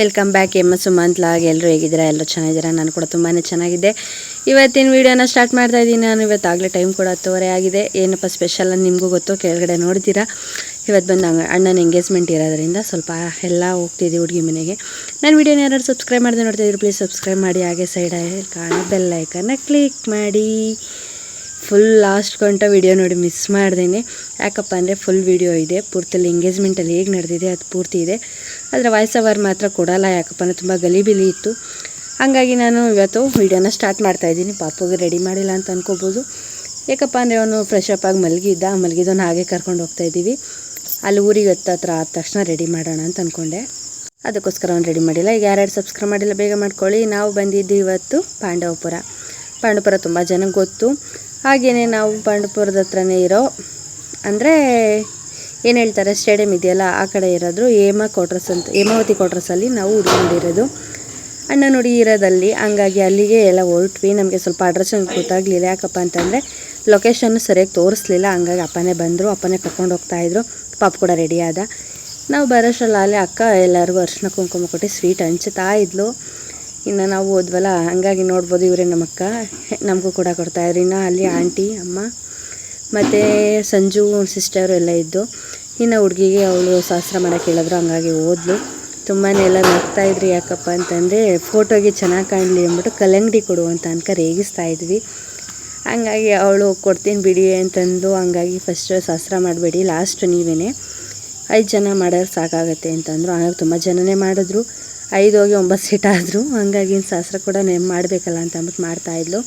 Welcome back M S Sumanth log ಎಲ್ಲರೂ ಹೇಗಿದ್ದೀರಾ? ಎಲ್ಲರೂ ಚೆನ್ನಾಗಿದ್ದೀರಾ? ನಾನು ಕೂಡ ತುಂಬಾ ಚೆನ್ನಾಗಿದ್ದೆ. ಇವತ್ತಿನ ವೀಡಿಯೋನ ಸ್ಟಾರ್ಟ್ ಮಾಡ್ತಾ ಇದ್ದೀನಿ. ನಾನು ಇವತ್ತಾಗಲೇ ಟೈಮ್ ಕೂಡ ಹತ್ತುವರೆ ಆಗಿದೆ. ಏನಪ್ಪ ಸ್ಪೆಷಲ್ ನಿಮಗೂ ಗೊತ್ತು. ಕೆಳಗಡೆ ನೋಡ್ತೀರಾ? ಇವತ್ತು ಬಂದು ಅಣ್ಣನ ಎಂಗೇಜ್ಮೆಂಟ್ ಇರೋದ್ರಿಂದ ಸ್ವಲ್ಪ ಎಲ್ಲ ಹೋಗ್ತಿದ್ದೆ ಹುಡುಗಿ ಮನೆಗೆ. ನಾನು ವೀಡಿಯೋನ ಯಾರು ಸಬ್ಸ್ಕ್ರೈಬ್ ಮಾಡಿದೆ ನೋಡ್ತಿದ್ರು ಪ್ಲೀಸ್ ಸಬ್ಸ್ಕ್ರೈಬ್ ಮಾಡಿ. ಹಾಗೆ ಸೈಡಲ್ಲಿ ಕಾಣೋ ಬೆಲ್ ಐಕನ್ನ ಕ್ಲಿಕ್ ಮಾಡಿ. ಫುಲ್ ಲಾಸ್ಟ್ ಗಂಟ ವಿಡಿಯೋ ನೋಡಿ ಮಿಸ್ ಮಾಡ್ದೇನೆ. ಯಾಕಪ್ಪ ಅಂದರೆ ಫುಲ್ ವಿಡಿಯೋ ಇದೆ. ಪೂರ್ತಿಯಲ್ಲಿ ಎಂಗೇಜ್ಮೆಂಟಲ್ಲಿ ಹೇಗೆ ನಡೆದಿದೆ ಅದು ಪೂರ್ತಿ ಇದೆ. ಆದರೆ ವಾಯ್ಸ್ ಅವರ್ ಮಾತ್ರ ಕೊಡಲ್ಲ ಯಾಕಪ್ಪ ಅಂದರೆ ತುಂಬ ಗಲಿಬಿಲಿ ಇತ್ತು. ಹಾಗಾಗಿ ನಾನು ಇವತ್ತು ವಿಡಿಯೋನ ಸ್ಟಾರ್ಟ್ ಮಾಡ್ತಾಯಿದ್ದೀನಿ ಪಾಪುಗೆ ರೆಡಿ ಮಾಡಿಲ್ಲ ಅಂತ ಅನ್ಕೋಬೋದು. ಯಾಕಪ್ಪ ಅಂದರೆ ಅವನು ಫ್ರೆಶ್ ಅಪ್ ಆಗಿ ಮಲಗಿದ್ದ. ಮಲಗಿದವನು ಹಾಗೆ ಕರ್ಕೊಂಡು ಹೋಗ್ತಾ ಇದ್ದೀವಿ. ಅಲ್ಲಿ ಊರಿಗೆ ಹತ್ರ ಆದ ತಕ್ಷಣ ರೆಡಿ ಮಾಡೋಣ ಅಂತ ಅಂದ್ಕೊಂಡೆ ಅದಕ್ಕೋಸ್ಕರ ಅವ್ನು ರೆಡಿ ಮಾಡಿಲ್ಲ. ಈಗ ಯಾರ್ಯಾರು ಸಬ್ಸ್ಕ್ರೈಬ್ ಮಾಡಿಲ್ಲ ಬೇಗ ಮಾಡ್ಕೊಳ್ಳಿ. ನಾವು ಬಂದಿದ್ದು ಇವತ್ತು ಪಾಂಡವಪುರ. ಪಾಂಡವಪುರ ತುಂಬ ಜನಕ್ಕೆ ಗೊತ್ತು. ಹಾಗೆಯೇ ನಾವು ಪಾಂಡಪುರದ ಹತ್ರನೇ ಇರೋ, ಅಂದರೆ ಏನು ಹೇಳ್ತಾರೆ ಸ್ಟೇಡಿಯಂ ಇದೆಯಲ್ಲ, ಆ ಕಡೆ ಇರೋದು ಹೇಮ ಕ್ವಾರ್ಟರ್ಸ್ ಅಂತ, ಹೇಮಾವತಿ ಕ್ವಾರ್ಟರ್ಸಲ್ಲಿ ನಾವು ಉಳ್ಕೊಂಡಿರೋದು ಅಣ್ಣ ನೋಡಿ ಇರೋದಲ್ಲಿ, ಹಂಗಾಗಿ ಅಲ್ಲಿಗೆ ಎಲ್ಲ ಹೊರಟ್ವಿ. ನಮಗೆ ಸ್ವಲ್ಪ ಅಡ್ರೆಸ್ ಗೊತ್ತಾಗಲಿಲ್ಲ. ಯಾಕಪ್ಪ ಅಂತಂದರೆ ಲೊಕೇಶನ್ ಸರಿಯಾಗಿ ತೋರಿಸ್ಲಿಲ್ಲ. ಹಂಗಾಗಿ ಅಪ್ಪನೇ ಬಂದರು, ಅಪ್ಪನೇ ಕರ್ಕೊಂಡು ಹೋಗ್ತಾಯಿದ್ರು ಪಾಪ ಕೂಡ ರೆಡಿಯಾದ ನಾವು ಬರೋಷ್ಟರಲ್ಲಿ ಅಲ್ಲೇ ಅಕ್ಕ ಎಲ್ಲರಿಗೂ ಅರ್ಶಿನ ಕುಂಕುಮ ಕೊಟ್ಟು ಸ್ವೀಟ್ ಹಂಚುತ್ತಾ ಇದ್ಲು. ಇನ್ನು ನಾವು ಹೋದ್ವಲ್ಲ, ಹಂಗಾಗಿ ನೋಡ್ಬೋದು ಇವರೇ ನಮ್ಮಕ್ಕ ನಮಗೂ ಕೂಡ ಕೊಡ್ತಾಯಿದ್ರು ಇನ್ನು ಅಲ್ಲಿ ಆಂಟಿ, ಅಮ್ಮ, ಮತ್ತು ಸಂಜು ಸಿಸ್ಟರು ಎಲ್ಲ ಇದ್ದು, ಇನ್ನು ಹುಡುಗಿಗೆ ಅವಳು ಶಾಸ್ತ್ರ ಮಾಡೋಕ್ಕೆ ಹೇಳಿದ್ರು, ಹಂಗಾಗಿ ಓದ್ಲು ತುಂಬಾ ಎಲ್ಲ ನಗ್ತಾಯಿದ್ರು ಯಾಕಪ್ಪ ಅಂತಂದರೆ ಫೋಟೋಗೆ ಚೆನ್ನಾಗಿ ಕಾಣಲಿ ಅಂದ್ಬಿಟ್ಟು ಕಲ್ಲಂಗಡಿ ಕೊಡು ಅಂತ ಅನ್ಕ ರೇಗಿಸ್ತಾ ಇದ್ವಿ. ಹಂಗಾಗಿ ಅವಳು ಕೊಡ್ತೀನಿ ಬಿಡಿ ಅಂತಂದು, ಹಂಗಾಗಿ ಫಸ್ಟ್ ಶಾಸ್ತ್ರ ಮಾಡಬೇಡಿ ಲಾಸ್ಟ್ ನೀವೇ ಐದು ಜನ ಮಾಡೋರು ಸಾಕಾಗತ್ತೆ ಅಂತಂದರು. ಹಂಗಾಗಿ ತುಂಬ ಜನನೇ ಮಾಡಿದ್ರು. ಐದು ಹೋಗಿ ಒಂಬತ್ತು ಸೀಟ್ ಆದರು ಹಂಗಾಗಿ ಇನ್ನು ಶಾಸ್ತ್ರ ಕೂಡ ನೆಮ್ಮ ಮಾಡಬೇಕಲ್ಲ ಅಂತ ಅಂದ್ಬಿಟ್ಟು ಮಾಡ್ತಾಯಿದ್ಲು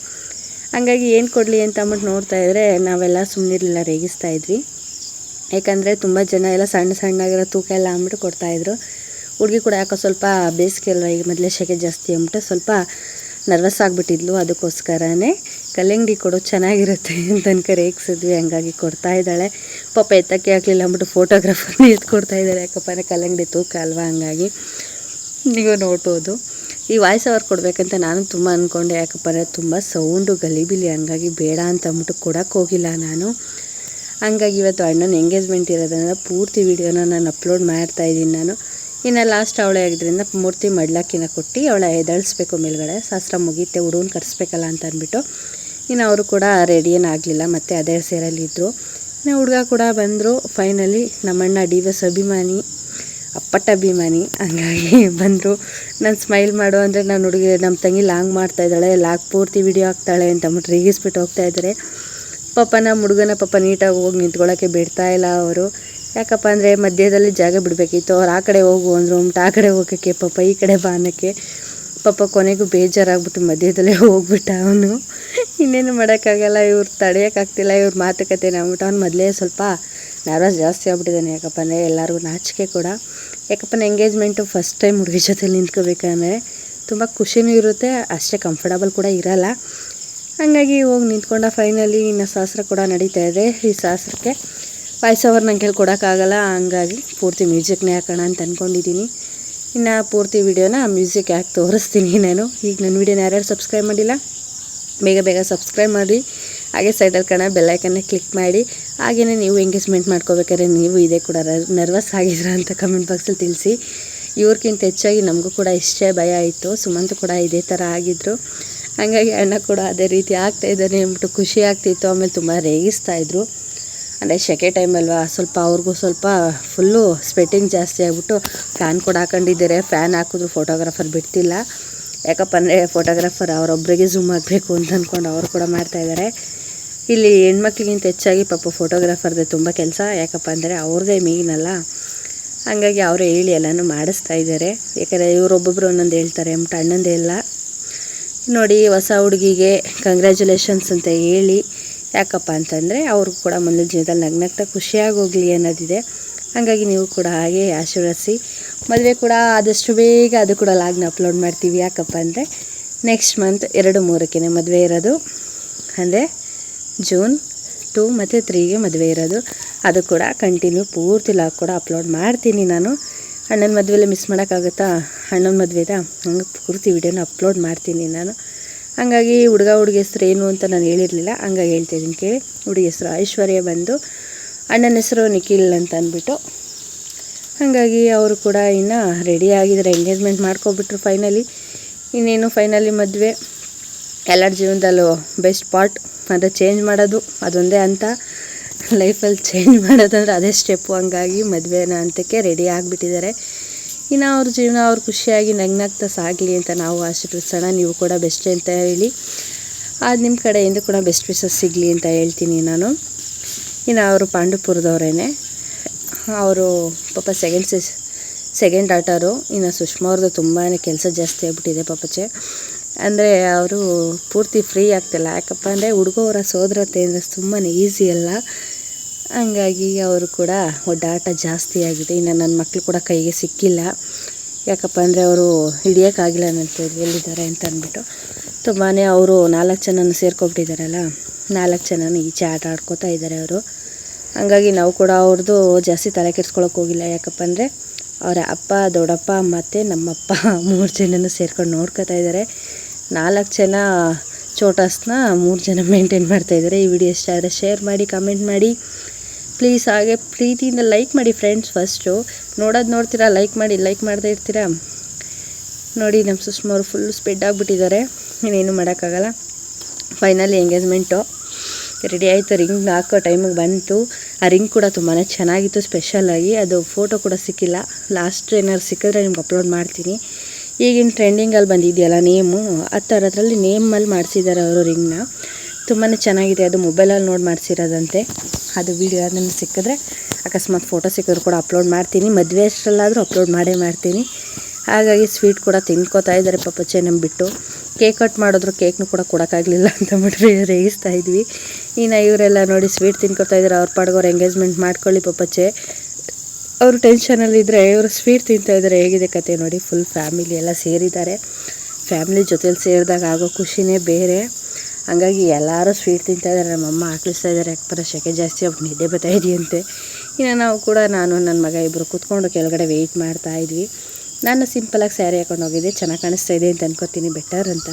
ಹಂಗಾಗಿ ಏನು ಕೊಡಲಿ ಅಂತ ಅಂದ್ಬಿಟ್ಟು ನೋಡ್ತಾ ಇದ್ದರೆ ನಾವೆಲ್ಲ ಸುಮ್ಮನಿರಲಿಲ್ಲ ರೇಗಿಸ್ತಾ ಇದ್ವಿ. ಯಾಕಂದರೆ ತುಂಬ ಜನ ಎಲ್ಲ ಸಣ್ಣ ಸಣ್ಣಗಿರೋ ತೂಕ ಎಲ್ಲ ಅಂದ್ಬಿಟ್ಟು ಕೊಡ್ತಾಯಿದ್ರು ಹುಡುಗಿ ಕೂಡ ಯಾಕೋ ಸ್ವಲ್ಪ ಬೇಸಿಗೆ ಅಲ್ವ, ಈಗ ಮೊದಲೇ ಸೆಕೆ ಜಾಸ್ತಿ ಅಂದ್ಬಿಟ್ಟು ಸ್ವಲ್ಪ ನರ್ವಸ್ ಆಗಿಬಿಟ್ಟಿದ್ಲು ಅದಕ್ಕೋಸ್ಕರನೇ. ಕಲ್ಲಂಗಡಿ ಕೊಡೋ ಚೆನ್ನಾಗಿರುತ್ತೆ ಅಂತ ರೇಗಿಸಿದ್ವಿ, ಹಂಗಾಗಿ ಕೊಡ್ತಾ ಇದ್ದಾಳೆ. ಪಾಪ ಎತ್ತಕ್ಕೆ ಆಗಲಿಲ್ಲ ಅಂದ್ಬಿಟ್ಟು ಫೋಟೋಗ್ರಾಫರ್ನ ಎತ್ಕೊಡ್ತಾ ಇದ್ದಾಳೆ. ಯಾಕಪ್ಪ ಕಲ್ಲಂಗಡಿ ತೂಕ ಅಲ್ವಾ ಹಂಗಾಗಿ. ನೀವು ನೋಡ್ಬೋದು. ಈ ವಾಯ್ಸ್ ಅವರ್ ಕೊಡಬೇಕಂತ ನಾನು ತುಂಬ ಅಂದ್ಕೊಂಡೆ ಯಾಕಪ್ಪ ಅಂದರೆ ತುಂಬ ಸೌಂಡು ಗಲಿಬಿಲಿ, ಹಂಗಾಗಿ ಬೇಡ ಅಂತ ಅಂದ್ಬಿಟ್ಟು ಕೊಡೋಕ್ಕೆ ಹೋಗಿಲ್ಲ ನಾನು. ಹಂಗಾಗಿ ಇವತ್ತು ಅಣ್ಣನ ಎಂಗೇಜ್ಮೆಂಟ್ ಇರೋದನ್ನ ಪೂರ್ತಿ ವೀಡಿಯೋನ ನಾನು ಅಪ್ಲೋಡ್ ಮಾಡ್ತಾ ಇದ್ದೀನಿ ನಾನು. ಇನ್ನು ಲಾಸ್ಟ್ ಅವಳೆ ಆಗಿದ್ದರಿಂದ ಮೂರ್ತಿ ಮಡ್ಲಾಕಿನ ಕೊಟ್ಟು ಅವಳ ಎದಳಿಸ್ಬೇಕು ಮೇಲ್ಗಡೆ. ಶಾಸ್ತ್ರ ಮುಗೀತೆ ಹುಡುಗನ ಕರೆಸ್ಬೇಕಲ್ಲ ಅಂತ ಅಂದ್ಬಿಟ್ಟು. ಇನ್ನು ಅವರು ಕೂಡ ರೆಡಿ ಏನಾಗಲಿಲ್ಲ ಮತ್ತು ಅದೇ ಸೇರಲ್ಲಿದ್ದರು ಇನ್ನು ಹುಡುಗ ಕೂಡ ಬಂದರು. ಫೈನಲಿ ನಮ್ಮಣ್ಣ ಡಿ ಎಸ್ ಅಭಿಮಾನಿ. ಅಪ್ಪಟ್ಟ ಅಭಿಮಾನಿ. ಹಂಗಾಗಿ ಬಂದರು. ನಾನು ಸ್ಮೈಲ್ ಮಾಡು ಅಂದರೆ ನಾನು ಹುಡುಗಿ ನಮ್ಮ ತಂಗಿ ಲಾಂಗ್ ಮಾಡ್ತಾ ಇದ್ದಾಳೆ ಲಾಗ್ ಪೂರ್ತಿ ವಿಡಿಯೋ ಹಾಕ್ತಾಳೆ ಅಂತ ಅಂದ್ಬಿಟ್ಟು ರೇಗಿಸ್ಬಿಟ್ಟು ಹೋಗ್ತಾ ಇದ್ದಾರೆ ಪಾಪ ನಮ್ಮ ಹುಡುಗನ ಪಾಪ ನೀಟಾಗಿ ಹೋಗಿ ನಿಂತ್ಕೊಳ್ಳೋಕ್ಕೆ ಇಲ್ಲ ಅವರು. ಯಾಕಪ್ಪ ಅಂದರೆ ಮಧ್ಯದಲ್ಲಿ ಜಾಗ ಬಿಡಬೇಕಿತ್ತು. ಅವ್ರು ಆ ಕಡೆ ಹೋಗು ಅಂದರು ಉಂಟು ಆ ಕಡೆ ಹೋಗೋಕ್ಕೆ, ಪಾಪ ಈ ಕಡೆ ಬಾ ಅನ್ನೋಕ್ಕೆ. ಪಾಪ ಕೊನೆಗೂ ಬೇಜಾರಾಗ್ಬಿಟ್ಟು ಮಧ್ಯದಲ್ಲೇ ಹೋಗ್ಬಿಟ್ಟ ಅವನು. ಇನ್ನೇನು ಮಾಡೋಕ್ಕಾಗಲ್ಲ, ಇವ್ರು ತಡೆಯೋಕ್ಕಾಗ್ತಿಲ್ಲ ಇವ್ರ ಮಾತುಕತೆ ಅಂದ್ಬಿಟ್ಟು ಅವ್ನು ಮೊದಲೇ ಸ್ವಲ್ಪ ನರ್ವಸ್ ಜಾಸ್ತಿ ಆಗ್ಬಿಟ್ಟಿದ್ದಾನೆ ಯಾಕಪ್ಪ ಅಂದರೆ ಎಲ್ಲರಿಗೂ ನಾಚಿಕೆ ಕೂಡ. ಯಾಕಪ್ಪ ಎಂಗೇಜ್ಮೆಂಟು ಫಸ್ಟ್ ಟೈಮ್ ಹುಡುಗಿ ಜೊತೆಲಿ ನಿಂತ್ಕೋಬೇಕಂದ್ರೆ ತುಂಬ ಖುಷಿನೂ ಇರುತ್ತೆ, ಅಷ್ಟೇ ಕಂಫರ್ಟಬಲ್ ಕೂಡ ಇರಲ್ಲ. ಹಾಗಾಗಿ ಹೋಗಿ ನಿಂತ್ಕೊಂಡ ಫೈನಲಿ ಇನ್ನು ಶಾಸ್ತ್ರ ಕೂಡ ನಡೀತಾ ಇದೆ. ಈ ಶಾಸ್ತ್ರಕ್ಕೆ ವಾಯ್ಸ್ ಓವರ್ ನಂಗೆ ಕೇಳಿ ಕೊಡೋಕ್ಕಾಗಲ್ಲ, ಹಂಗಾಗಿ ಪೂರ್ತಿ ಮ್ಯೂಸಿಕ್ನೇ ಹಾಕೋಣ ಅಂತ ಅಂದ್ಕೊಂಡಿದ್ದೀನಿ ಇನ್ನು ಪೂರ್ತಿ ವಿಡಿಯೋನ ಮ್ಯೂಸಿಕ್ ಹಾಕಿ ತೋರಿಸ್ತೀನಿ ನಾನು. ಈಗ ನನ್ನ ವೀಡಿಯೋನ ಯಾರ್ಯಾರು ಸಬ್ಸ್ಕ್ರೈಬ್ ಮಾಡಿಲ್ಲ ಬೇಗ ಬೇಗ ಸಬ್ಸ್ಕ್ರೈಬ್ ಮಾಡಿ, ಹಾಗೆ ಸೈಡಲ್ಲಿ ಕಾಣ ಬೆಲ್ಲೈಕನ್ನ ಕ್ಲಿಕ್ ಮಾಡಿ ಹಾಗೆಯೇ ನೀವು ಎಂಗೇಜ್ಮೆಂಟ್ ಮಾಡ್ಕೋಬೇಕಾದ್ರೆ ನೀವು ಇದೇ ಕೂಡ ನರ್ವಸ್ ಆಗಿದ್ರ ಅಂತ ಕಮೆಂಟ್ ಬಾಕ್ಸಲ್ಲಿ ತಿಳಿಸಿ. ಇವ್ರಿಗಿಂತ ಹೆಚ್ಚಾಗಿ ನಮಗೂ ಕೂಡ ಇಷ್ಟೇ ಭಯ ಆಯಿತು. ಸುಮಂತ್ ಕೂಡ ಇದೇ ಥರ ಆಗಿದ್ದರು ಹಾಗಾಗಿ ಅಣ್ಣ ಕೂಡ ಅದೇ ರೀತಿ ಆಗ್ತಾ ಇದ್ದಾರೆ ಅಂದ್ಬಿಟ್ಟು ಖುಷಿ ಆಗ್ತಿತ್ತು. ಆಮೇಲೆ ತುಂಬ ರೇಗಿಸ್ತಾ ಇದ್ರು. ಅಂದರೆ ಸೆಕೆ ಟೈಮಲ್ವಾ ಸ್ವಲ್ಪ ಅವ್ರಿಗೂ ಸ್ವಲ್ಪ ಫುಲ್ಲು ಸ್ವೆಟ್ಟಿಂಗ್ ಜಾಸ್ತಿ ಆಗಿಬಿಟ್ಟು ಫ್ಯಾನ್ ಕೂಡ ಹಾಕೊಂಡಿದ್ದಾರೆ. ಫ್ಯಾನ್ ಹಾಕಿದ್ರು ಫೋಟೋಗ್ರಾಫರ್ ಬಿಡ್ತಿಲ್ಲ. ಯಾಕಪ್ಪ ಅಂದರೆ ಫೋಟೋಗ್ರಾಫರ್ ಅವರೊಬ್ಬರಿಗೆ ಝೂಮ್ ಆಗಬೇಕು ಅಂತ ಅಂದ್ಕೊಂಡು ಅವರು ಕೂಡ ಮಾಡ್ತಾಯಿದ್ದಾರೆ ಇಲ್ಲಿ ಹೆಣ್ಮಕ್ಳಿಗಿಂತ ಹೆಚ್ಚಾಗಿ ಪಾಪ ಫೋಟೋಗ್ರಾಫರ್ದೇ ತುಂಬ ಕೆಲಸ. ಯಾಕಪ್ಪ ಅಂದರೆ ಅವ್ರದ್ದೇ ಮೀನಲ್ಲ ಹಾಗಾಗಿ ಅವರೇ ಹೇಳಿ ಎಲ್ಲನೂ ಮಾಡಿಸ್ತಾ ಇದ್ದಾರೆ ಯಾಕಂದರೆ ಇವರೊಬ್ಬೊಬ್ಬರು ಒಂದೊಂದು ಹೇಳ್ತಾರೆ ಅಂದ್ಬಿಟ್ಟು ಅಣ್ಣಂದೇ ಇಲ್ಲ. ನೋಡಿ, ಹೊಸ ಹುಡುಗಿಗೆ ಕಂಗ್ರ್ಯಾಚುಲೇಷನ್ಸ್ ಅಂತ ಹೇಳಿ. ಯಾಕಪ್ಪ ಅಂತಂದರೆ ಅವ್ರಿಗೂ ಕೂಡ ಮುಂದಿನ ಜೀವನದಲ್ಲಿ ನಗ್ನಗ್ತಾ ಖುಷಿಯಾಗಿ ಹೋಗಲಿ ಅನ್ನೋದಿದೆ. ಹಾಗಾಗಿ ನೀವು ಕೂಡ ಹಾಗೆ ಆಶೀರ್ವದಿಸಿ. ಮದುವೆ ಕೂಡ ಆದಷ್ಟು ಬೇಗ ಅದು ಕೂಡ ಲಾಗ್ನ ಅಪ್ಲೋಡ್ ಮಾಡ್ತೀವಿ. ಯಾಕಪ್ಪ ಅಂದರೆ ನೆಕ್ಸ್ಟ್ ಮಂತ್ ಎರಡು ಮೂರಕ್ಕೆ ಮದುವೆ ಇರೋದು. ಅಂದರೆ ಜೂನ್ ಟೂ ಮತ್ತು ತ್ರೀಗೆ ಮದುವೆ ಇರೋದು. ಅದು ಕೂಡ ಕಂಟಿನ್ಯೂ ಪೂರ್ತಿ ಲಾಗ್ ಕೂಡ ಅಪ್ಲೋಡ್ ಮಾಡ್ತೀನಿ ನಾನು. ಅಣ್ಣನ ಮದುವೆಲ್ಲ ಮಿಸ್ ಮಾಡೋಕ್ಕಾಗುತ್ತಾ? ಅಣ್ಣನ ಮದುವೆದ? ಹಂಗೆ ಪೂರ್ತಿ ವಿಡಿಯೋನ ಅಪ್ಲೋಡ್ ಮಾಡ್ತೀನಿ ನಾನು. ಹಾಗಾಗಿ ಹುಡುಗ ಹುಡುಗಿ ಹೆಸ್ರು ಏನು ಅಂತ ನಾನು ಹೇಳಿರಲಿಲ್ಲ. ಹಂಗಾಗಿ ಹೇಳ್ತಾಯಿದ್ದೀನಿ ಕೇಳಿ. ಹುಡುಗಿ ಹೆಸರು ಐಶ್ವರ್ಯ ಬಂದು ಅಣ್ಣನ ಹೆಸರು ನಿಖಿಲ್ ಅಂತ ಅಂದ್ಬಿಟ್ಟು ಹಾಗಾಗಿ ಅವರು ಕೂಡ ಇನ್ನು ರೆಡಿ ಆಗಿದ್ದಾರೆ ಎಂಗೇಜ್ಮೆಂಟ್ ಮಾಡ್ಕೊಬಿಟ್ರು ಫೈನಲಿ ಇನ್ನೇನು ಫೈನಲಿ ಮದುವೆ. ಎಲ್ಲರ ಜೀವನದಲ್ಲೂ ಬೆಸ್ಟ್ ಪಾರ್ಟ್ ಅದು ಚೇಂಜ್ ಮಾಡೋದು, ಅದೊಂದೇ ಅಂತ. ಲೈಫಲ್ಲಿ ಚೇಂಜ್ ಮಾಡೋದಂದ್ರೆ ಅದೇ ಸ್ಟೆಪ್ಪು ಹಂಗಾಗಿ ಮದುವೆನ ಅಂತಕ್ಕೆ ರೆಡಿ ಆಗಿಬಿಟ್ಟಿದ್ದಾರೆ. ಇನ್ನು ಅವ್ರ ಜೀವನ, ಅವ್ರು ಖುಷಿಯಾಗಿ ನಗ್ನಾಗ್ತಾ ಸಾಗಲಿ ಅಂತ ನಾವು ಆಶೀರ್ವದಿಸೋಣ ನೀವು ಕೂಡ ಬೆಸ್ಟ್ ಅಂತ ಹೇಳಿ. ಅದು ನಿಮ್ಮ ಕಡೆಯಿಂದ ಕೂಡ ಬೆಸ್ಟ್ ವಿಶಸ್ ಸಿಗಲಿ ಅಂತ ಹೇಳ್ತೀನಿ ನಾನು. ಇನ್ನು ಅವರು ಪಾಂಡುಪುರದವರೇನೆ. ಅವರು ಪಾಪ ಸೆಕೆಂಡ್ ಸಿಸ್ ಸೆಕೆಂಡ್ ಡಾಟರು ಇನ್ನು ಸುಷ್ಮಾ ಅವ್ರದ್ದು ತುಂಬಾ ಕೆಲಸ ಜಾಸ್ತಿ ಆಗಿಬಿಟ್ಟಿದೆ ಪಾಪಚೆ ಅಂದರೆ ಅವರು ಪೂರ್ತಿ ಫ್ರೀ ಆಗ್ತಿಲ್ಲ. ಯಾಕಪ್ಪ ಅಂದರೆ ಹುಡುಗೋರ ಸೋದರತೆ ಅಂದರೆ ತುಂಬಾ ಈಸಿ ಅಲ್ಲ. ಹಂಗಾಗಿ ಅವರು ಕೂಡ ಒಡ್ಡಾಟ ಜಾಸ್ತಿ ಆಗಿದೆ. ಇನ್ನು ನನ್ನ ಮಕ್ಕಳು ಕೂಡ ಕೈಗೆ ಸಿಕ್ಕಿಲ್ಲ. ಯಾಕಪ್ಪ ಅಂದರೆ ಅವರು ಹಿಡಿಯೋಕ್ಕಾಗಿಲ್ಲ ನನ್ನ ಎಲ್ಲಿದ್ದಾರೆ ಅಂತ ಅಂದ್ಬಿಟ್ಟು. ತುಂಬಾ ಅವರು ನಾಲ್ಕು ಜನನ ಸೇರ್ಕೊಬಿಟ್ಟಿದ್ದಾರಲ್ಲ ನಾಲ್ಕು ಜನನ ಈಚೆ ಆಟ ಆಡ್ಕೋತಾ ಇದ್ದಾರೆ ಅವರು. ಹಂಗಾಗಿ ನಾವು ಕೂಡ ಅವ್ರದ್ದು ಜಾಸ್ತಿ ತಲೆ ಕೆಡ್ಸ್ಕೊಳಕ್ಕೆ ಹೋಗಿಲ್ಲ. ಯಾಕಪ್ಪ ಅಂದರೆ ಅವರ ಅಪ್ಪ, ದೊಡ್ಡಪ್ಪ ಮತ್ತು ನಮ್ಮಪ್ಪ ಮೂರು ಜನನೂ ಸೇರ್ಕೊಂಡು ನೋಡ್ಕೊತಾ ಇದ್ದಾರೆ ನಾಲ್ಕು ಜನ ಚೋಟಾಸ್ನ ಮೂರು ಜನ ಮೇಂಟೈನ್ ಮಾಡ್ತಾ ಇದ್ದಾರೆ ಈ ವಿಡಿಯೋ ಇಷ್ಟ ಆದರೆ ಶೇರ್ ಮಾಡಿ ಕಮೆಂಟ್ ಮಾಡಿ. ಪ್ಲೀಸ್ ಹಾಗೆ ಪ್ರೀತಿಯಿಂದ ಲೈಕ್ ಮಾಡಿ ಫ್ರೆಂಡ್ಸ್ ಫಸ್ಟು ನೋಡೋದು ನೋಡ್ತೀರಾ ಲೈಕ್ ಮಾಡಿ ಲೈಕ್ ಮಾಡ್ತಾ ಇರ್ತೀರಾ? ನೋಡಿ ನಮ್ಮ ಸುಷ್ಮಾ ಅವರು ಫುಲ್ ಸ್ಪೆಡ್ ಆಗಿಬಿಟ್ಟಿದ್ದಾರೆ ಇನ್ನೇನು ಮಾಡೋಕ್ಕಾಗಲ್ಲ. ಫೈನಲಿ ಎಂಗೇಜ್ಮೆಂಟು ರೆಡಿ ಆಯಿತು ರಿಂಗ್ ಹಾಕೋ ಟೈಮಿಗೆ ಬಂತು. ಆ ರಿಂಗ್ ಕೂಡ ತುಂಬಾ ಚೆನ್ನಾಗಿತ್ತು ಸ್ಪೆಷಲಾಗಿ ಅದು ಫೋಟೋ ಕೂಡ ಸಿಕ್ಕಿಲ್ಲ. ಲಾಸ್ಟ್ ಏನಾದ್ರು ಸಿಕ್ಕಿದ್ರೆ ನಿಮ್ಗೆ ಅಪ್ಲೋಡ್ ಮಾಡ್ತೀನಿ. ಈಗಿನ ಟ್ರೆಂಡಿಂಗಲ್ಲಿ ಬಂದಿದೆಯಲ್ಲ ನೇಮು ಆ ಥರದ್ರಲ್ಲಿ ನೇಮಲ್ಲಿ ಮಾಡಿಸಿದ್ದಾರೆ ಅವರು ರಿಂಗ್ನ ತುಂಬಾ ಚೆನ್ನಾಗಿದೆ. ಅದು ಮೊಬೈಲಲ್ಲಿ ನೋಡಿ ಮಾಡಿಸಿರೋದಂತೆ. ಅದು ವೀಡಿಯೋ ಅದನ್ನು ಸಿಕ್ಕಿದ್ರೆ ಅಕಸ್ಮಾತ್ ಫೋಟೋ ಸಿಕ್ಕಿದ್ರು ಕೂಡ ಅಪ್ಲೋಡ್ ಮಾಡ್ತೀನಿ. ಮದುವೆ ಅಷ್ಟರಲ್ಲಾದರೂ ಅಪ್ಲೋಡ್ ಮಾಡೇ ಮಾಡ್ತೀನಿ. ಹಾಗಾಗಿ ಸ್ವೀಟ್ ಕೂಡ ತಿನ್ಕೋತಾ ಇದ್ದಾರೆ ಪಾಪ ಬಿಟ್ಟು. ಕೇಕ್ ಕಟ್ ಮಾಡಿದ್ರು, ಕೇಕ್ನು ಕೂಡ ಕೊಡೋಕ್ಕಾಗಲಿಲ್ಲ ಅಂತ ಬಿಟ್ಟು ರೇಗಿಸ್ತಾ ಇದ್ವಿ. ಇನ್ನು ಇವರೆಲ್ಲ ನೋಡಿ ಸ್ವೀಟ್ ತಿನ್ಕೋತಾ ಇದ್ದಾರೆ, ಅವ್ರ ಪಾಡ್ಗೋರು ಎಂಗೇಜ್ಮೆಂಟ್ ಮಾಡ್ಕೊಳ್ಳಿ ಪಪ್ಪಚ್ಚೆ. ಅವರು ಟೆನ್ಷನಲ್ಲಿದ್ದರೆ ಇವರು ಸ್ವೀಟ್ ತಿಂತಾ ಇದ್ದಾರೆ, ಹೇಗಿದೆ ಕತೆ ನೋಡಿ ಫುಲ್ ಫ್ಯಾಮಿಲಿ ಎಲ್ಲ ಸೇರಿದ್ದಾರೆ. ಫ್ಯಾಮಿಲಿ ಜೊತೇಲಿ ಸೇರಿದಾಗ ಆಗೋ ಖುಷಿನೇ ಬೇರೆ. ಹಂಗಾಗಿ ಎಲ್ಲರೂ ಸ್ವೀಟ್ ತಿಂತಾ ಇದ್ದಾರೆ ನಮ್ಮಮ್ಮ ಹಾಕಿಸ್ತಾ ಇದ್ದಾರೆ, ಯಾಕಂದ್ರೆ ಸೆಕೆ ಜಾಸ್ತಿ ಅವ್ರು ನಿದ್ದೆ ಬರ್ತಾ ಇದೆಯಂತೆ. ಇನ್ನು ನಾವು ಕೂಡ ನಾನು ನನ್ನ ಮಗ ಇಬ್ಬರು ಕೂತ್ಕೊಂಡು ಕೆಳಗಡೆ ವೆಯ್ಟ್ ಮಾಡ್ತಾ ಇದ್ವಿ. ನಾನು ಸಿಂಪಲಾಗಿ ಸ್ಯಾರಿ ಹಾಕೊಂಡು ಹೋಗಿದ್ದೆ. ಚೆನ್ನಾಗಿ ಕಾಣಿಸ್ತಾ ಇದೆ ಅಂತ ಅನ್ಕೋತೀನಿ. ಬೆಟರ್ ಅಂತ.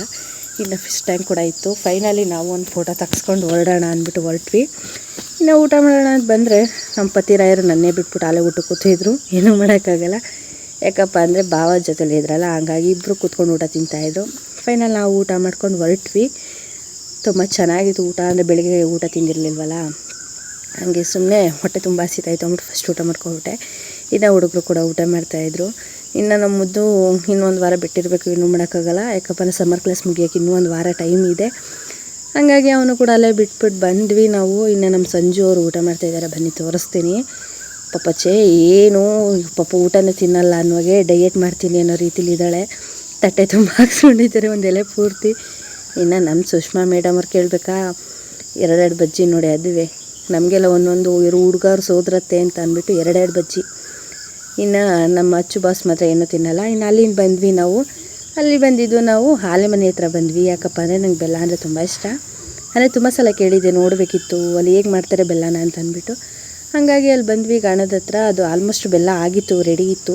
ಇನ್ನು ಫಸ್ಟ್ ಟೈಮ್ ಕೂಡ ಇತ್ತು. ಫೈನಲಿ ನಾವು ಒಂದು ಫೋಟೋ ತಗ್ಸ್ಕೊಂಡು ಹೊರಡೋಣ ಅಂದ್ಬಿಟ್ಟು ಹೊರಟ್ವಿ. ಇನ್ನು ಊಟ ಮಾಡೋಣ ಅಂತ ಬಂದರೆ ನಮ್ಮ ಪತಿ ರಾಯರು ನನ್ನೇ ಬಿಟ್ಬಿಟ್ಟು ಅಲ್ಲೇ ಊಟ ಕೂತಿದ್ರು. ಏನೂ ಮಾಡೋಕ್ಕಾಗಲ್ಲ. ಯಾಕಪ್ಪ ಅಂದರೆ ಭಾವ ಜೊತೆಲಿ ಇದ್ರಲ್ಲ, ಹಂಗಾಗಿ ಇಬ್ಬರು ಕೂತ್ಕೊಂಡು ಊಟ ತಿಂತಾಯಿದ್ರು ಫೈನಲ್ ನಾವು ಊಟ ಮಾಡ್ಕೊಂಡು ಹೊರಟ್ವಿ. ತುಂಬ ಚೆನ್ನಾಗಿತ್ತು ಊಟ. ಅಂದರೆ ಬೆಳಿಗ್ಗೆ ಊಟ ತಿಂದಿರಲಿಲ್ವಲ್ಲ? ಹಾಗೆ ಸುಮ್ಮನೆ ಹೊಟ್ಟೆ ತುಂಬ ಸಿತಾಯಿತು ಅಂದ್ಬಿಟ್ಟು ಫಸ್ಟ್ ಊಟ ಮಾಡ್ಕೊಬಿಟ್ಟೆ ಇನ್ನು ಹುಡುಗರು ಕೂಡ ಊಟ ಮಾಡ್ತಾಯಿದ್ರು ಇನ್ನು ನಮ್ಮದು ಇನ್ನೊಂದು ವಾರ ಬಿಟ್ಟಿರಬೇಕು, ಇನ್ನೂ ಮಾಡೋಕ್ಕಾಗಲ್ಲ. ಯಾಕಪ್ಪ ಅಂದರೆ ಸಮ್ಮರ್ ಕ್ಲಾಸ್ ಮುಗಿಯೋಕೆ ಇನ್ನೂ ಒಂದು ವಾರ ಟೈಮ್ ಇದೆ. ಹಾಗಾಗಿ ಅವನು ಕೂಡ ಅಲ್ಲೇ ಬಿಟ್ಬಿಟ್ಟು ಬಂದ್ವಿ ನಾವು. ಇನ್ನು ನಮ್ಮ ಸಂಜು ಅವರು ಊಟ ಮಾಡ್ತಾಯಿದ್ದಾರೆ ಬನ್ನಿ ತೋರಿಸ್ತೀನಿ. ಪಾಪಚ್ಚೆ ಏನು ಪಾಪ ಊಟನೇ ತಿನ್ನಲ್ಲ ಅನ್ನೋಗೆ ಡಯೆಟ್ ಮಾಡ್ತೀನಿ ಅನ್ನೋ ರೀತಿಲಿ ಇದ್ದಾಳೆ. ತಟ್ಟೆ ತುಂಬ ಹಾಕ್ಸ್ಕೊಂಡಿದ್ದಾರೆ, ಒಂದು ಎಲೆ ಪೂರ್ತಿ. ಇನ್ನು ನಮ್ಮ ಸುಷ್ಮಾ ಮೇಡಮ್ ಅವ್ರು ಕೇಳಬೇಕಾ? ಎರಡೆರಡು ಬಜ್ಜಿ ನೋಡಿ, ಅದುವೆ. ನಮಗೆಲ್ಲ ಒಂದೊಂದು ಇವರು ಹುಡುಗರು ಸೋದ್ರತ್ತೆ ಅಂತ ಅಂದ್ಬಿಟ್ಟು ಎರಡೆರಡು ಬಜ್ಜಿ. ಇನ್ನು ನಮ್ಮ ಅಚ್ಚು ಬಾಸ್ ಮಾತ್ರ ಏನು ತಿನ್ನಲ್ಲ. ಇನ್ನು ಅಲ್ಲಿಂದ ಬಂದ್ವಿ ನಾವು. ಅಲ್ಲಿ ಬಂದಿದ್ದು ನಾವು ಹಾಲೆ ಮನೆ ಹತ್ರ ಬಂದ್ವಿ. ಯಾಕಪ್ಪ ಅಂದರೆ ನಂಗೆ ಬೆಲ್ಲ ಅಂದರೆ ತುಂಬ ಇಷ್ಟ. ಅಂದರೆ ತುಂಬ ಸಲ ಕೇಳಿದ್ದೆ, ನೋಡಬೇಕಿತ್ತು ಅಲ್ಲಿ ಹೇಗೆ ಮಾಡ್ತಾರೆ ಬೆಲ್ಲನ ಅಂತ ಅಂದ್ಬಿಟ್ಟು. ಹಾಗಾಗಿ ಅಲ್ಲಿ ಬಂದ್ವಿ ಗಾಣದ ಹತ್ರ. ಅದು ಆಲ್ಮೋಸ್ಟ್ ಬೆಲ್ಲ ಆಗಿತ್ತು ರೆಡಿ ಇತ್ತು.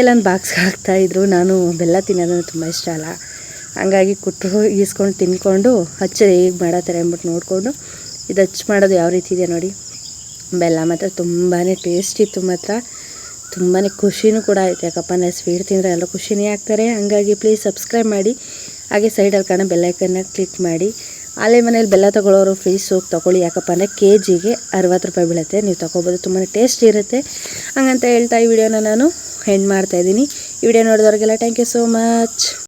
ಎಲ್ಲೊಂದು ಬಾಕ್ಸ್ ಹಾಕ್ತಾಯಿದ್ರು ನಾನು ಬೆಲ್ಲ ತಿನ್ನೋದಂದ್ರೆ ತುಂಬ ಇಷ್ಟ ಅಲ್ಲ. ಹಂಗಾಗಿ ಕೊಟ್ಟರು ಈಸ್ಕೊಂಡು, ತಿನ್ಕೊಂಡು, ಹಚ್ಚ ಹೇಗೆ ಮಾಡತ್ತಾರೆ ಅಂದ್ಬಿಟ್ಟು ನೋಡಿಕೊಂಡು ಇದು ಹಚ್ಚಿ ಮಾಡೋದು ಯಾವ ರೀತಿ ಇದೆ ನೋಡಿ. ಬೆಲ್ಲ ಮಾತ್ರ ತುಂಬಾ ಟೇಸ್ಟ್ ಇತ್ತು ಮಾತ್ರ. ತುಂಬಾ ಖುಷಿನೂ ಕೂಡ ಆಯ್ತು. ಯಾಕಪ್ಪ ಅಂದರೆ ಸ್ವೀಟ್ ತಿಂದರೆ ಎಲ್ಲ ಖುಷಿನೇ ಆಗ್ತಾರೆ. ಹಾಗಾಗಿ ಪ್ಲೀಸ್ ಸಬ್ಸ್ಕ್ರೈಬ್ ಮಾಡಿ. ಹಾಗೆ ಸೈಡಲ್ಲಿ ಕಾಣೋ ಬೆಲ್ಲೈಕನ್ನ ಕ್ಲಿಕ್ ಮಾಡಿ. ಆಲೆ ಮನೇಲಿ ಬೆಲ್ಲ ತೊಗೊಳ್ಳೋರು ಫ್ರೀ ಸೋಪ್ ತೊಗೊಳ್ಳಿ. ಯಾಕಪ್ಪ ಅಂದರೆ ಕೆ ಜಿಗೆ ಅರವತ್ತು ರೂಪಾಯಿ ಬೀಳುತ್ತೆ. ನೀವು ತೊಗೋಬೋದು ತುಂಬಾ ಟೇಸ್ಟ್ ಇರುತ್ತೆ. ಹಂಗಂತ ಹೇಳ್ತಾ ಈ ವಿಡಿಯೋನ ನಾನು ಹೆಂಡ್ ಮಾಡ್ತಾಯಿದ್ದೀನಿ ಈ ವಿಡಿಯೋ ನೋಡಿದವ್ರಿಗೆಲ್ಲ ಥ್ಯಾಂಕ್ ಯು ಸೋ ಮಚ್